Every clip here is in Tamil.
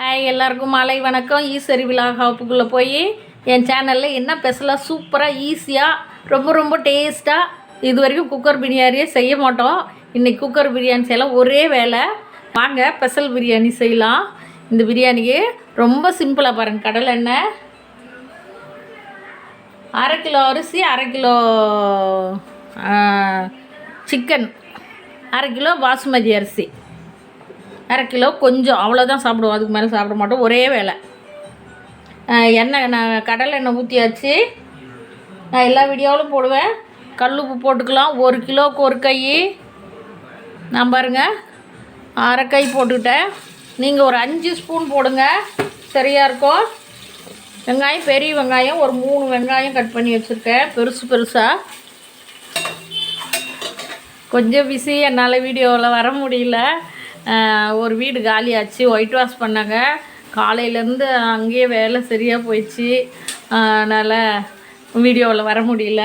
ஹாய் எல்லாருக்கும் மாலை வணக்கம். ஈஸ்வரி விழா ஹாப்புக்குள்ளே போய் என் சேனலில் என்ன ஸ்பெஷலாக சூப்பராக ஈஸியாக ரொம்ப ரொம்ப டேஸ்ட்டாக இது வரைக்கும் குக்கர் பிரியாணியே செய்ய மாட்டோம். இன்றைக்கி குக்கர் பிரியாணி செய்யலாம். ஒரே வேலை வாங்க ஸ்பெஷல் பிரியாணி செய்யலாம். இந்த பிரியாணிக்கு ரொம்ப சிம்பிளாக பாருங்கள் கடலை எண்ணெய் அரை கிலோ அரிசி அரை கிலோ சிக்கன் அரை கிலோ பாசுமதி அரிசி. அரை கிலோ கொஞ்சம் அவ்வளோதான் சாப்பிடுவோம். அதுக்கு மேலே சாப்பிட மாட்டோம். ஒரே வேலை எண்ணெய் நான் கடலை எண்ணெய் ஊற்றியாச்சு நான் எல்லா வீடியோவிலும் போடுவேன். கல் உப்பு போட்டுக்கலாம். ஒரு கிலோவுக்கு ஒரு கை. நான் பாருங்கள் அரை கை போட்டுக்கிட்டேன். நீங்கள் ஒரு அஞ்சு ஸ்பூன் போடுங்க. சரியாக இருக்கும். வெங்காயம் பெரிய வெங்காயம் ஒரு மூணு வெங்காயம் கட் பண்ணி வச்சுருக்கேன். பெருசு பெருசாக கொஞ்சம் பிஸி என்னால் வீடியோவில் வர முடியல. ஒரு வீடு காலியாச்சு ஒயிட் வாஷ் பண்ணாங்க. காலையிலேருந்து அங்கேயே வேலை சரியாக போயிடுச்சு. அதனால் வீடியோவில் வர முடியல.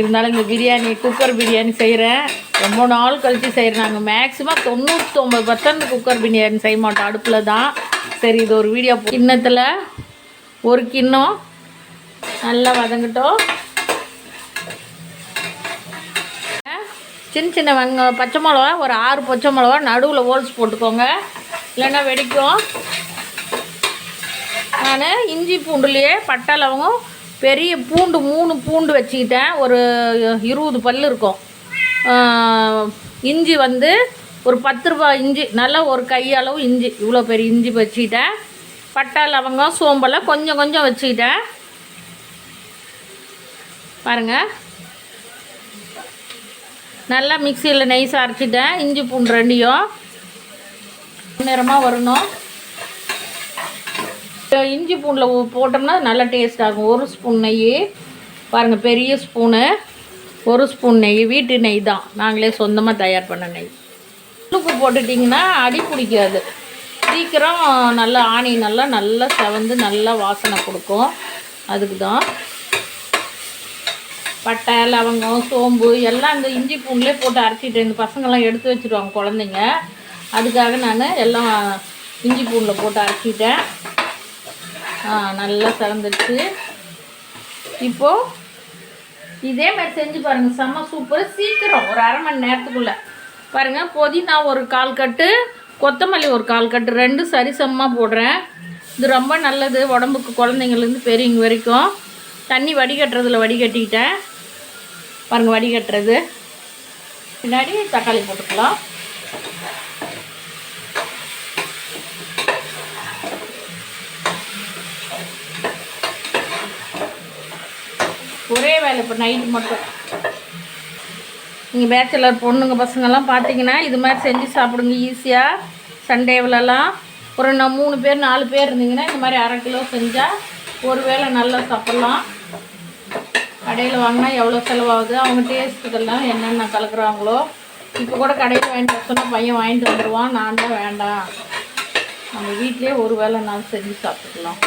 இருந்தாலும் இந்த பிரியாணி குக்கர் பிரியாணி செய்கிறேன். ரொம்ப நாள் கழித்து செய்கிறேன். நாங்கள் மேக்ஸிமம் தொண்ணூற்றொம்பது பர்சன்ட் குக்கர் பிரியாணி செய்ய மாட்டோம். அடுப்பில் தான். சரி இது ஒரு வீடியோ கிண்ணத்தில் ஒரு கிண்ணம். நல்லா வதங்கட்டும். சின்ன சின்ன வெங்க பச்சை மிளகா ஒரு ஆறு பச்சை மிளகா நடுவில் ஹோல்ஸ் போட்டுக்கோங்க. இல்லைன்னா வெடிக்கும். நான் இஞ்சி பூண்டுலேயே பட்டை லவங்கம் பெரிய பூண்டு மூணு பூண்டு வச்சுக்கிட்டேன். ஒரு இருபது பல் இருக்கும். இஞ்சி வந்து ஒரு பத்து ரூபா இஞ்சி நல்லா ஒரு கையளவு இஞ்சி. இவ்வளோ பெரிய இஞ்சி வச்சுக்கிட்டேன். பட்டை லவங்கம் சோம்பெல்லாம் கொஞ்சம் கொஞ்சம் வச்சுக்கிட்டேன். பாருங்கள் நல்லா மிக்சியில் நைஸாக அரைச்சிட்டேன். இஞ்சி பூண்டு ரெண்டையும். நிறமாக வரணும். இஞ்சி பூண்டில் போட்டோம்னா நல்லா டேஸ்ட் ஆகும். ஒரு ஸ்பூன் நெய். பாருங்கள் பெரிய ஸ்பூனு ஒரு ஸ்பூன் நெய். வீட்டு நெய் தான். நாங்களே சொந்தமாக தயார் பண்ண நெய். உப்பு போட்டுட்டிங்கன்னா அடி பிடிக்காது. சீக்கிரம் நல்லா ஆணி நல்லா நல்லா செவந்து நல்லா வாசனை கொடுக்கும். அதுக்கு தான் பட்டை லவங்கம் சோம்பு எல்லாம் இந்த இஞ்சி பூண்டுலே போட்டு அரைச்சிட்டு இந்த பசங்கள்லாம் எடுத்து வச்சுருவாங்க குழந்தைங்க. அதுக்காக நான் எல்லாம் இஞ்சி பூண்டில் போட்டு அரைச்சிட்டேன். நல்லா சிறந்துடுச்சு இப்போது இதே மாதிரி செஞ்சு பாருங்கள் செம்ம சூப்பர். சீக்கிரம் ஒரு அரை மணி நேரத்துக்குள்ளே. பாருங்கள் புதினா ஒரு கால் கட்டு கொத்தமல்லி ஒரு கால் கட்டு ரெண்டு சரிசமமாக போடுறேன். இது ரொம்ப நல்லது உடம்புக்கு குழந்தைங்கள்லேருந்து பெரியவங்க வரைக்கும். தண்ணி வடிகட்டுறதுல வடிகட்டிக்கிட்டேன் பாருங்கள் வடிகட்டுறது பின்னாடி தக்காளி போட்டுக்கலாம். ஒரே வேலை இப்போ நைட்டு மட்டும். நீங்கள் பேச்சுலர் பொண்ணுங்க பசங்கள்லாம் பார்த்தீங்கன்னா இது மாதிரி செஞ்சு சாப்பிடுங்க ஈஸியாக சண்டேவிலலாம் ஒரு நான் மூணு பேர் நாலு பேர் இருந்தீங்கன்னா இந்த மாதிரி அரை கிலோ செஞ்சால் ஒரு வேளை நல்லா சாப்பிட்லாம். கடையில் வாங்கினா எவ்வளோ செலவாகுது? அவங்க டேஸ்ட்டுக்கெல்லாம் என்னென்ன கலக்குறாங்களோ இப்போ கூட கடையில் வாங்கிட்டு வர சொன்னா பையன் வாங்கிட்டு வந்துடுவான் நான் தான் வேண்டாம். நம்ம வீட்டிலே ஒரு வேளை நாள் செஞ்சு சாப்பிட்டுக்கலாம்.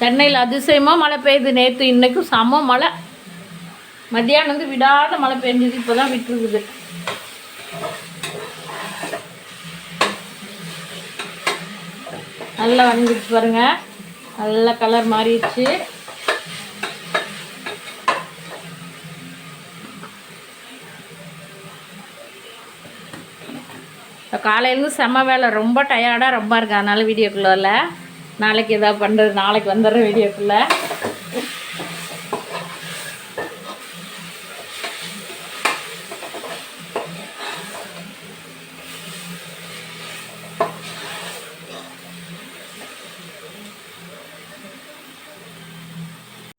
சென்னையில் அதிசயமாக மழை பெய்யுது. நேற்று இன்றைக்கும் செம மழை. மத்தியானம் வந்து விடாத மழை பெஞ்சுது. இப்போ தான் விட்டுருக்குது. நல்லா வந்துடுச்சு பாருங்க. நல்லா கலர் மாறிடுச்சு. இப்போ காலையிலேருந்து செம்ம வேலை. ரொம்ப டயர்டாக ரொம்ப இருக்கு? அதனால வீடியோக்குள்ளே நாளைக்கு எதாவது பண்ணுறது நாளைக்கு வந்துடுறேன் வீடியோக்குள்ளே.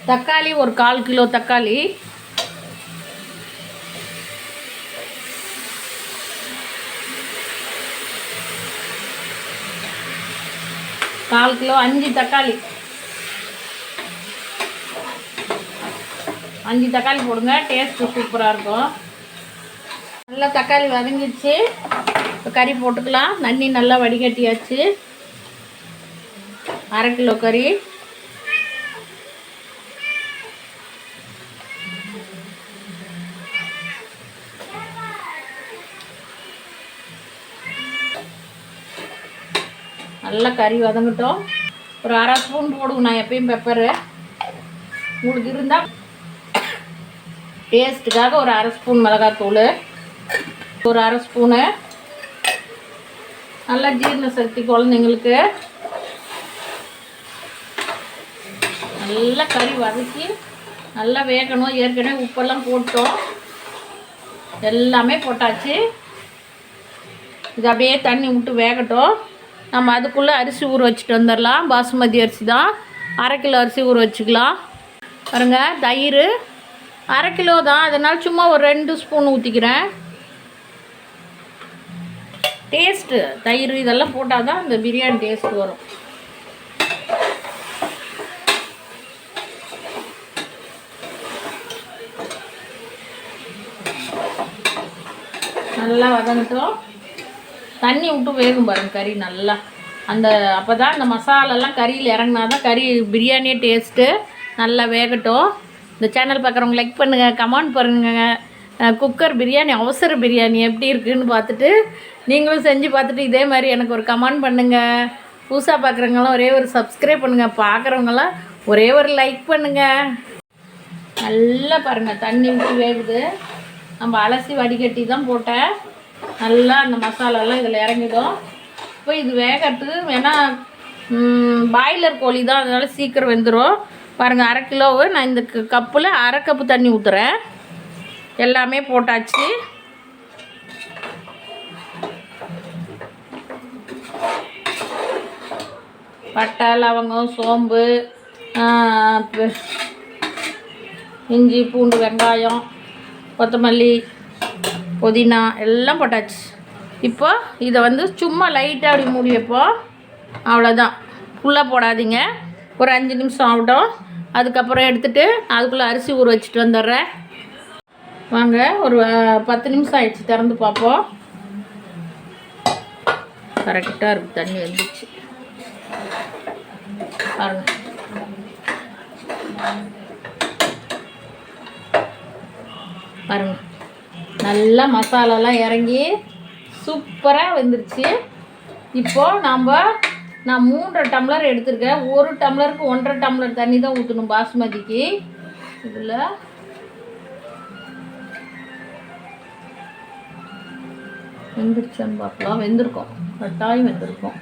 தக்காளி ஒரு கால் கிலோ தக்காளி. கால் கிலோ அஞ்சு தக்காளி. அஞ்சு தக்காளி போடுங்க டேஸ்ட்டு சூப்பராக இருக்கும். நல்லா தக்காளி வதங்கிடுச்சு. இப்போ கறி போட்டுக்கலாம். தண்ணி நல்லா வடிகட்டியாச்சு. அரை கிலோ கறி. நல்லா கறி வதங்கட்டும். ஒரு அரை ஸ்பூன் போடுவோம் நான் எப்பயும் பெப்பரு உங்களுக்கு இருந்தால் டேஸ்ட்டுக்காக ஒரு அரை ஸ்பூன் மிளகாத்தூள். ஒரு அரை ஸ்பூனு நல்லா ஜீரண சக்தி குழந்தைங்களுக்கு. நல்லா கறி வதக்கி நல்லா வேகணும். ஏற்கனவே உப்பெல்லாம் போட்டோம். எல்லாமே போட்டாச்சு. இது அப்படியே தண்ணி விட்டு வேகட்டும். நம்ம அதுக்குள்ளே அரிசி ஊற வச்சுட்டு வந்துடலாம் பாசுமதி அரிசி தான். அரை கிலோ அரிசி ஊற வச்சுக்கலாம். பாருங்க தயிர் அரை கிலோ தான். அதனால் சும்மா ஒரு ரெண்டு ஸ்பூன் ஊற்றிக்கிறேன் டேஸ்ட்டு தயிர் இதெல்லாம் போட்டால் தான் இந்த பிரியாணி டேஸ்ட் வரும். நல்லா வதங்கட்டும். தண்ணி விட்டு வேகும் பாருங்க கறி நல்லா. அந்த அப்போ தான் அந்த மசாலாலாம் கறியில் இறங்கினா தான் கறி பிரியாணியே டேஸ்ட்டு நல்லா வேகட்டும். இந்த சேனல் பார்க்குறவங்க லைக் பண்ணுங்கள் கமெண்ட் பண்ணுங்கள் குக்கர் பிரியாணி அவசர பிரியாணி எப்படி இருக்குன்னு பார்த்துட்டு நீங்களும் செஞ்சு பார்த்துட்டு இதே மாதிரி எனக்கு ஒரு கமெண்ட் பண்ணுங்கள் புதுசாக பார்க்குறவங்களாம் ஒரே ஒரு சப்ஸ்கிரைப் பண்ணுங்கள் பார்க்குறவங்களாம் ஒரே ஒரு லைக் பண்ணுங்கள் நல்லா பாருங்கள் தண்ணி ஊற்றி வேகுது. நம்ம அலசி வடிகட்டி தான் போட்டேன். நல்லா அந்த மசாலாலாம் இதில் இறங்கிடும். இப்போ இது வேகிறதுக்கு வேணா பாய்லர் கோழி தான் அதனால் சீக்கிரம் வெந்துடும் பாருங்கள் அரை கிலோவு. நான் இந்த கப்பில் அரை கப்பு தண்ணி ஊற்றுறேன் எல்லாமே போட்டாச்சு. பட்டை லவங்கம் சோம்பு இஞ்சி பூண்டு வெங்காயம் கொத்தமல்லி புதினா எல்லாம் போட்டாச்சு. இப்போ இதை வந்து சும்மா லைட்டாக அப்படி மூடி வைப்போம். அவ்வளோதான் ஃபுல்லாக போடாதீங்க. ஒரு அஞ்சு நிமிஷம் ஆகட்டும். அதுக்கப்புறம் எடுத்துட்டு அதுக்குள்ளே அரிசி ஊற வச்சுட்டு வந்துடுறேன். வாங்க ஒரு பத்து நிமிஷம் ஆயிடுச்சு. திறந்து பார்ப்போம். கரெக்டாக இருக்குது தண்ணி வந்துச்சு. பாருங்க. பாருங்க. நல்லா மசாலாலாம் இறங்கி சூப்பராக வந்துருச்சு. இப்போ நாம் நான் மூன்றரை டம்ளர் எடுத்திருக்கேன். ஒரு டம்ளருக்கு ஒன்றரை டம்ளர் தண்ணி தான் ஊற்றணும் பாஸ்மதிக்கு இதில். வெந்துருச்சான்னு பார்க்கலாம். வெந்திருக்கோம். கட்டாயம் வெந்திருக்கோம்.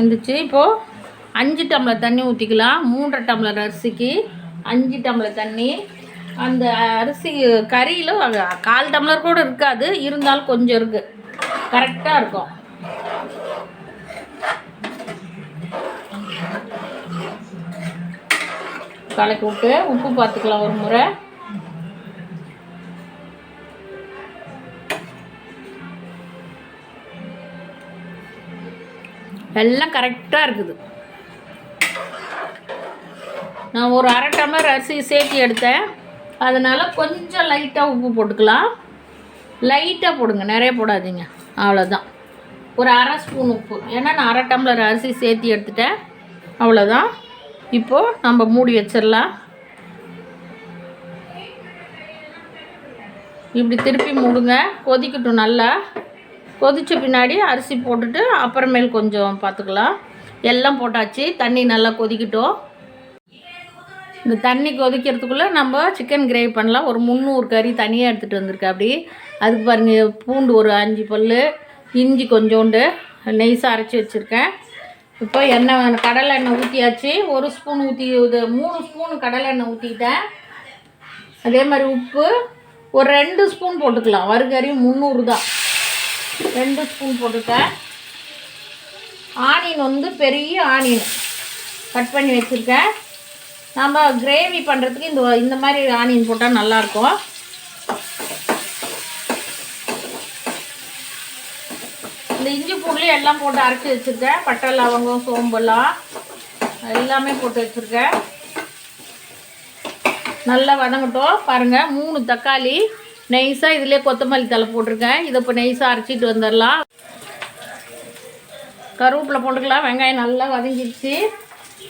வந்துச்சு. இப்போது அஞ்சு டம்ளர் தண்ணி ஊற்றிக்கலாம் மூன்றரை டம்ளர் அரிசிக்கு அஞ்சு டம்ளர் தண்ணி. அந்த அரிசி கறியில் கால் டம்ளர் கூட இருக்காது. இருந்தாலும் கொஞ்சம் இருக்குது கரெக்டாக இருக்கும். கலக்கி விட்டு உப்பு பார்த்துக்கலாம் ஒரு முறை. எல்லாம் கரெக்டாக இருக்குது. நான் ஒரு அரை டம்ளர் அரிசி சேர்த்து எடுத்தேன். அதனால் கொஞ்சம் லைட்டாக உப்பு போட்டுக்கலாம். லைட்டாக போடுங்க நிறைய போடாதீங்க. அவ்வளோதான் ஒரு அரை ஸ்பூன் உப்பு. ஏன்னா நான் அரை டம்ளர் அரிசி சேர்த்து எடுத்துட்டேன். அவ்வளோதான் இப்போது நம்ம மூடி வச்சிடலாம். இப்படி திருப்பி மூடுங்க. கொதிக்கட்டும் நல்லா. கொதித்த பின்னாடி அரிசி போட்டுட்டு அப்புறமேல் கொஞ்சம் பார்த்துக்கலாம். எல்லாம் போட்டாச்சு. தண்ணி நல்லா கொதிக்கட்டும். இந்த தண்ணி கொதிக்கிறதுக்குள்ளே நம்ம சிக்கன் கிரேவி பண்ணலாம். ஒரு முந்நூறு கறி தனியாக எடுத்துகிட்டு வந்திருக்கேன் அப்படி. அதுக்கு பாருங்கள் பூண்டு ஒரு அஞ்சு பல் இஞ்சி கொஞ்சோண்டு நெய்ஸாக அரைச்சி வச்சுருக்கேன். இப்போ எண்ணெய் கடலை எண்ணெய் ஊற்றியாச்சு ஒரு ஸ்பூன் ஊற்றி இது மூணு ஸ்பூன் கடலை எண்ணெய் ஊற்றிக்கிட்டேன் அதே மாதிரி உப்பு ஒரு ரெண்டு ஸ்பூன் போட்டுக்கலாம். வறுகறி முந்நூறு தான். ரெண்டு ஸ்பூன் போட்டுருக்கேன் ஆனியன் வந்து பெரிய ஆனியன் கட் பண்ணி வச்சுருக்கேன். நம்ம கிரேவி பண்ணுறதுக்கு இந்த இந்த மாதிரி ஆனியன் போட்டால் நல்லாயிருக்கும் இந்த இஞ்சி பூண்டுலேயும் எல்லாம் போட்டு அரைச்சி வச்சுருக்கேன். பட்டை லவங்கம் சோம்பெல்லாம் எல்லாமே. போட்டு வச்சுருக்கேன். நல்லா வதங்கட்டும். பாருங்கள் மூணு தக்காளி. நெய்ஸாக இதிலே கொத்தமல்லி தலை போட்டிருக்கேன். இதை இப்போ நெய்ஸாக அரைச்சிட்டு வந்துடலாம். கருவேப்பிலை போட்டுக்கலாம். வெங்காயம் நல்லா வதங்கிடுச்சு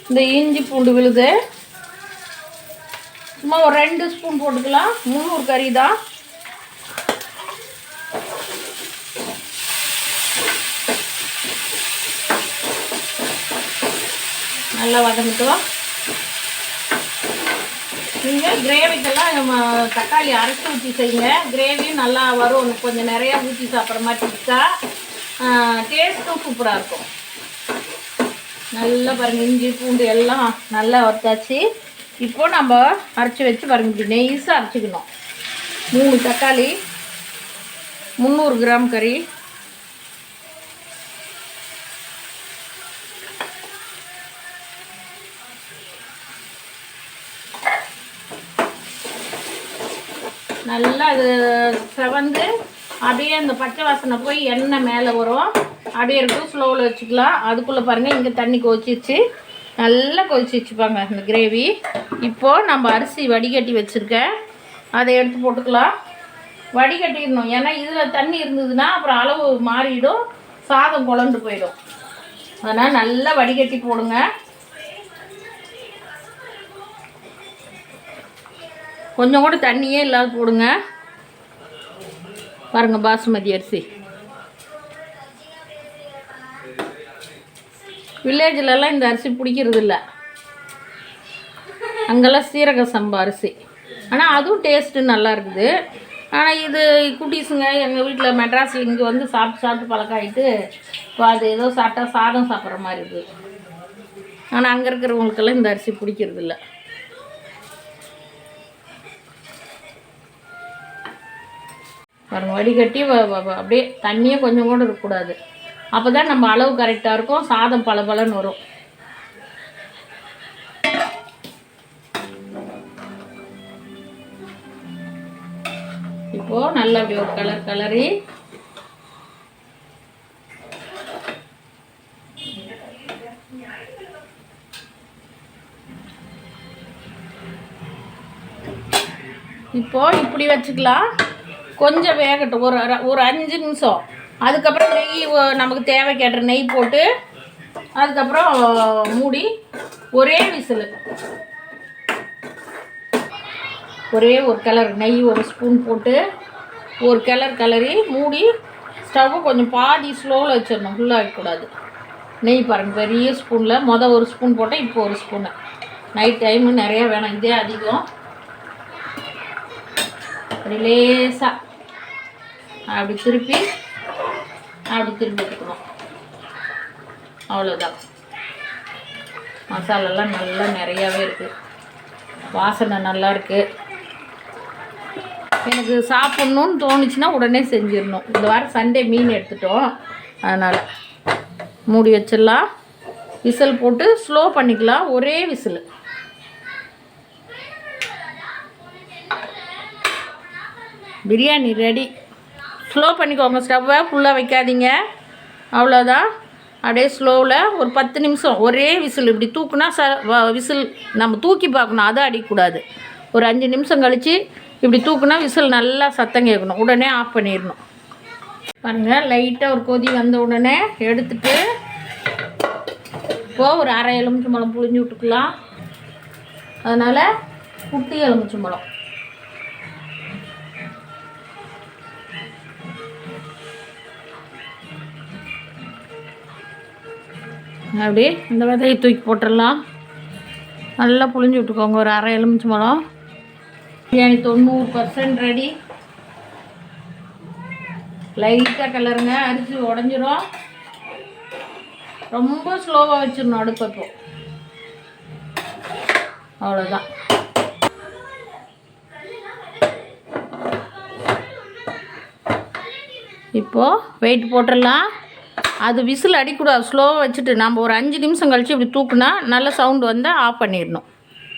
இந்த இஞ்சி பூண்டு விழுது. சும்மா ஒரு ரெண்டு ஸ்பூன் போட்டுக்கலாம். முந்நூறு கறி தான். நல்லா வதங்கிட்டோம். நீங்கள் கிரேவிக்கெல்லாம் நம்ம தக்காளி அரைச்சி ஊற்றி செய்யுங்க. கிரேவியும் நல்லா வரும். கொஞ்சம் நிறையா ஊற்றி சாப்பிட்ற மாதிரி இருக்கா? டேஸ்ட்டும் சூப்பராக இருக்கும். நல்லா பாருங்கள் இஞ்சி பூண்டு எல்லாம் நல்லா வறுத்தாச்சு. இப்போ நம்ம அரைச்சி வச்சு பாருங்க நெய்ஸாக அரைச்சிக்கணும். மூணு தக்காளி முந்நூறு கிராம் கறி நல்லா அது செவந்து அப்படியே அந்த பச்சை வாசனை போய் எண்ணெய் மேலே வரும். அப்படியே இருக்கும் ஸ்லோவில் வச்சுக்கலாம். அதுக்குள்ளே பாருங்கள் இங்கே தண்ணி கொதிச்சிச்சு நல்லா கொதிச்சு வச்சுப்பாங்க இந்த கிரேவி இப்போது நம்ம அரிசி வடிகட்டி வச்சுருக்கேன். அதை எடுத்து போட்டுக்கலாம். வடிகட்டிடணும். ஏன்னா இதில் தண்ணி இருந்ததுன்னா அப்புறம் அளவு மாறிடும். சாதம் குழந்து போயிடும். அதனால் நல்லா வடிகட்டி போடுங்க. கொஞ்சம் கூட தண்ணியே இல்லாத போடுங்க. பாருங்க பாசுமதி அரிசி. வில்லேஜ்லலாம் இந்த அரிசி பிடிக்கிறது இல்லை அங்கெல்லாம் சீரக சம்பா அரிசி. ஆனால் அதுவும் டேஸ்ட்டு நல்லா இருக்குது. ஆனால் இது குட்டீஸுங்க எங்கள் வீட்டில் மெட்ராஸில் இங்கே வந்து சாப்பிட்டு சாப்பிட்டு பழக்கம் ஆகிட்டு இப்போ அது ஏதோ சாப்பிட்டா சாதம் சாப்பிட்ற மாதிரி இருக்குது. ஆனால் அங்கே இருக்கிறவங்களுக்கெல்லாம் இந்த அரிசி பிடிக்கிறது இல்லை பாருங்க வடிகட்டி வ- அப்படியே தண்ணியே கொஞ்சம் கூட இருக்கக்கூடாது. அப்போ தான் நம்ம அளவு கரெக்டாக இருக்கும் சாதம் பளபளன்னு வரும். இப்போது நல்லா அப்படி ஒரு கலர் கலரி இப்போ இப்படி வச்சுக்கலாம். கொஞ்சம் வேகட்டும். ஒரு அரை- ஒரு அஞ்சு நிமிஷம். அதுக்கப்புறம் நெய் நமக்கு தேவை தேவைக்கேற்ற நெய் போட்டு அதுக்கப்புறம் மூடி ஒரே விசில். ஒரே ஒரு கலர் நெய் ஒரு ஸ்பூன் போட்டு ஒரு கிளர் கிளறி மூடி ஸ்டவ்வை கொஞ்சம் பாதி ஸ்லோவில் வச்சிடணும். ஃபுல்லாக வைக்கக்கூடாது. நெய் பாருங்கள் பெரிய ஸ்பூனில். மொதல் ஒரு ஸ்பூன் போட்டால் இப்போ ஒரு ஸ்பூனு. நைட் டைமு நிறையா வேணாம் இதே அதிகம். ரிலேஸாக லேசாக அப்படி திருப்பி அப்படி திருப்பி எடுத்துக்கணும். அவ்வளோதான் மசாலாலாம் நல்லா நிறையாவே இருக்குது வாசனை நல்லா இருக்குது எனக்கு சாப்பிட்ணுன்னு தோணுச்சுன்னா உடனே செஞ்சிடணும். இந்த வாரம் சண்டே மீன் எடுத்துட்டோம். அதனால் மூடி வச்சிடலாம். விசில் போட்டு ஸ்லோ பண்ணிக்கலாம். ஒரே விசில். பிரியாணி ரெடி. ஸ்லோ பண்ணிக்கோங்க ஸ்டவ்வை ஃபுல்லாக வைக்காதீங்க. அவ்வளோதான் அப்படியே ஸ்லோவில் ஒரு பத்து நிமிஷம் ஒரே விசில். இப்படி தூக்குனா ச வ- விசில் நம்ம தூக்கி பார்க்கணும் அதை அடிக்கக்கூடாது. ஒரு அஞ்சு நிமிஷம் கழித்து இப்படி தூக்குனா விசில் நல்லா சத்தம் கேட்கணும். உடனே ஆஃப் பண்ணிடணும். பாருங்கள் லைட்டாக ஒரு கொதி வந்த உடனே எடுத்துட்டு இப்போது ஒரு அரை எலுமிச்சம்பழம் புழிஞ்சு விட்டுக்கலாம். அதனால் குட்டி எலுமிச்சம்பழம். அப்படியே இந்த விதையை தூக்கி போட்டுடலாம். நல்லா புழிஞ்சு விட்டுக்கோங்க ஒரு அரை எலுமிச்சம்பழம் பிரியாணி தொண்ணூறு பர்சன்ட் ரெடி லைட்டாக கலருங்க அரிசி உடஞ்சிரும். ரொம்ப ஸ்லோவாக வச்சிடணும் அடுப்பு இப்போ. அவ்வளோதான் இப்போது வெயிட் போட்டுடலாம். அது விசில் அடிக்கூடாது. ஸ்லோவாக வச்சுட்டு நம்ம ஒரு அஞ்சு நிமிஷம் கழித்து இப்படி தூக்குனா நல்ல சவுண்டு வந்தால் ஆஃப் பண்ணிடணும்.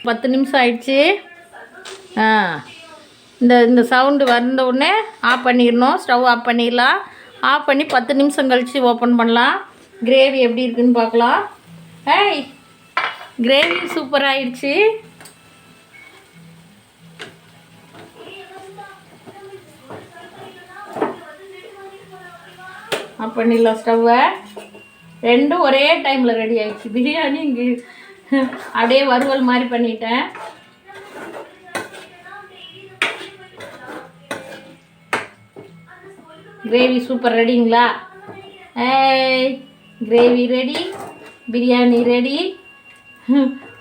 பத்து நிமிஷம் ஆயிடுச்சு. ஆ. இந்த இந்த சவுண்டு வந்த உடனே ஆஃப் பண்ணிடணும். ஸ்டவ் ஆஃப் பண்ணிடலாம். ஆஃப் பண்ணி பத்து நிமிஷம் கழித்து ஓப்பன் பண்ணலாம். கிரேவி எப்படி இருக்குன்னு பார்க்கலாம். ஏய் கிரேவி சூப்பராகிடுச்சு ஆஃப் பண்ணிடலாம் ஸ்டவ்வை. ரெண்டும் ஒரே டைமில் ரெடி ஆகிடுச்சு பிரியாணி இங்கே அப்படியே வறுவல் மாதிரி பண்ணிட்டேன். கிரேவி சூப்பர் ரெடிங்களா கிரேவி ரெடி பிரியாணி ரெடி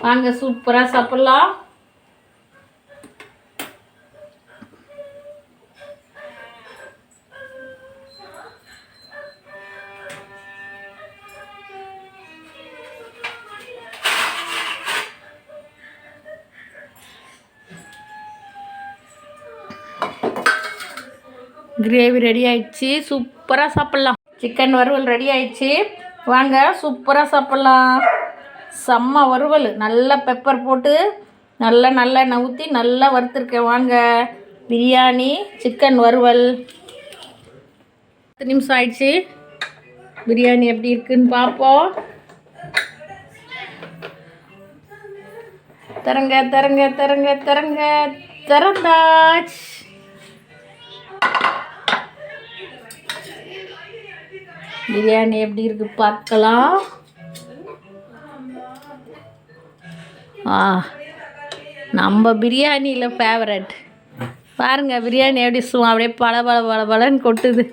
வாங்க சூப்பராக சாப்பிட்லாம். கிரேவி ரெடி ஆயிடுச்சு. சூப்பராக சாப்பிட்லாம். சிக்கன் வறுவல் ரெடி ஆயிடுச்சு. வாங்க சூப்பராக சாப்பிட்லாம். செம்ம வறுவல். நல்லா பெப்பர் போட்டு நல்லா நல்லெண்ணெய் ஊற்றி நல்லா வறுத்துருக்கேன் வாங்க பிரியாணி சிக்கன் வறுவல். பத்து நிமிஷம் ஆயிடுச்சு. பிரியாணி எப்படி இருக்குன்னு பார்ப்போம். தரங்க தரங்க தரங்க தரங்க திறந்தாச்சு. பிரியாணி எப்படி இருக்கு பார்க்கலாம். ஆ நம்ம பிரியாணியில் ஃபேவரட் பாருங்க பிரியாணி எப்படி சும்மா அப்படியே பல பல பல பலன்னு கொட்டுது.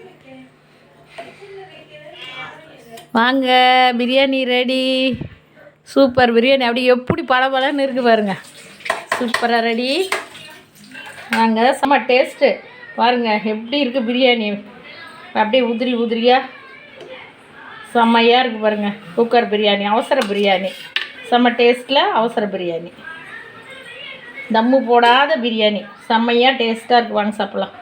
வாங்க பிரியாணி ரெடி சூப்பர் பிரியாணி அப்படி எப்படி பல பலன்னு இருக்கு பாருங்க. சூப்பராக ரெடி வாங்க செம்ம டேஸ்ட்டு பாருங்க எப்படி இருக்குது பிரியாணி. அப்படியே உதிரி உதிரியாக செம்மையாக இருக்குது பாருங்கள் குக்கர் பிரியாணி அவசர பிரியாணி. செம்ம டேஸ்ட்டில் அவசர பிரியாணி. தம்மு போடாத பிரியாணி. செம்மையாக டேஸ்ட்டாக இருக்குது வாங்க சாப்பிட்லாம்.